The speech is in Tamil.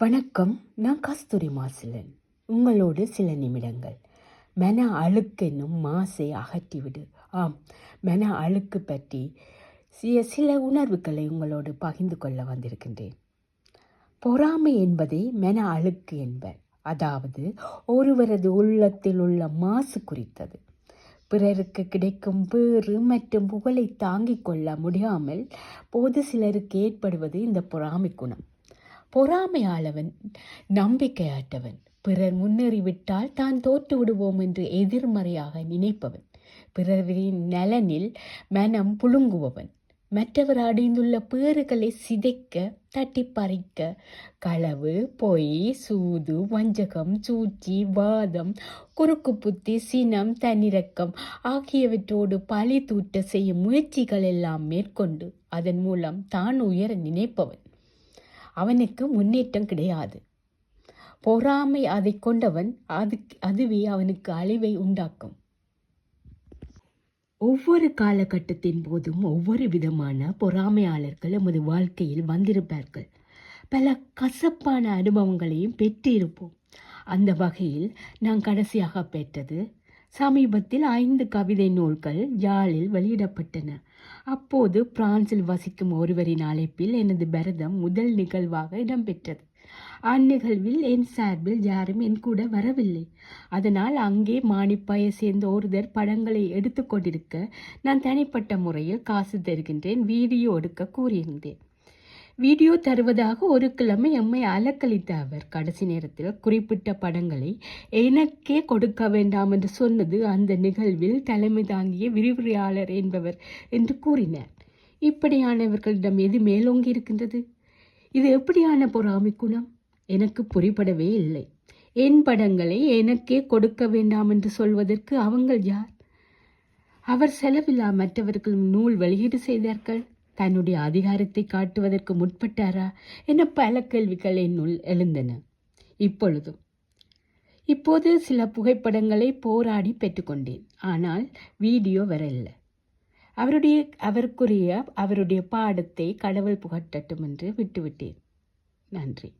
வணக்கம் நான் கஸ்தூரி மாசிலன். உங்களோடு சில நிமிடங்கள். மன அழுக்கென்னும் மாசை அகற்றிவிடு. ஆம் மன அழுக்கு பற்றி சில சில உணர்வுகளை உங்களோடு பகிர்ந்து கொள்ள வந்திருக்கின்றேன். பொறாமை என்பதை மன அழுக்கு என்பர். அதாவது ஒருவரது உள்ளத்தில் உள்ள மாசு குறித்தது. பிறருக்கு கிடைக்கும் பேறு மற்றும் புகழை தாங்கிக் கொள்ள முடியாமல் போது சிலருக்கு ஏற்படுவது இந்த பொறாமை குணம். பொறாமையாளவன் நம்பிக்கையாட்டவன் பிறர் முன்னேறிவிட்டால் தான் தோற்று விடுவோம் என்று எதிர்மறையாக நினைப்பவன். பிறரின் நலனில் மனம் புழுங்குபவன். மற்றவர் அடைந்துள்ள பேறுகளை சிதைக்க தட்டி பறிக்க களவு பொய் சூது வஞ்சகம் சூழ்ச்சி வாதம் குறுக்கு புத்தி சினம் தன்னிறக்கம் ஆகியவற்றோடு பழி தூட்ட செய்யும் முயற்சிகள் எல்லாம் மேற்கொண்டு அதன் மூலம் தான் உயர நினைப்பவன். அவனுக்கு முன்னேற்றம் கிடையாது. பொறாமை அதை கொண்டவன் அது அதுவே அவனுக்கு அழிவை உண்டாக்கும். ஒவ்வொரு காலகட்டத்தின் போதும் ஒவ்வொரு விதமான பொறாமையாளர்கள் எமது வாழ்க்கையில் வந்திருப்பார்கள். பல கசப்பான அனுபவங்களையும் பெற்றிருப்போம். அந்த வகையில் நான் கடைசியாக பெற்றது சமீபத்தில் ஐந்து கவிதை நூல்கள் யாழில் வெளியிடப்பட்டன. அப்போது பிரான்சில் வசிக்கும் ஒருவரின் அழைப்பில் எனது பரதம் முதல் நிகழ்வாக இடம்பெற்றது. அந்நிகழ்வில் என் சார்பில் யாரும் என் கூட வரவில்லை. அதனால் அங்கே மாணிப்பாயை சேர்ந்த ஒருதர் படங்களை எடுத்துக்கொண்டிருக்க நான் தனிப்பட்ட முறையில் காசு தருகின்றேன் வீடியோ எடுக்க கூறியிருந்தேன். வீடியோ தருவதாக ஒரு கிழமை எம்மை அலக்களித்த அவர். கடைசி நேரத்தில் குறிப்பிட்ட படங்களை எனக்கே கொடுக்க வேண்டாம் என்று சொன்னது அந்த நிகழ்வில் தலைமை தாங்கிய விரிவுரையாளர் என்பவர் என்று கூறினார். இப்படியானவர்களிடம் எது மேலோங்கி இருக்கின்றது? இது எப்படியான பொறாமை குணம்? எனக்கு புரிபடவே இல்லை. என் படங்களை எனக்கே கொடுக்க வேண்டாம் என்று சொல்வதற்கு அவங்கள் யார்? அவர் செலவில்லா மற்றவர்கள் நூல் வெளியீடு செய்தார்கள். தன்னுடைய அதிகாரத்தை காட்டுவதற்கு முற்பட்டாரா என பல கேள்விகள் என்னுள் எழுந்தன. இப்பொழுதும் இப்போது சில புகைப்படங்களை போராடி பெற்றுக்கொண்டேன். ஆனால் வீடியோ வரவில்லை. அவருடைய அவருக்குரிய அவருடைய பாடத்தை கடவுள் புகட்டட்டும் என்று விட்டுவிட்டேன். நன்றி.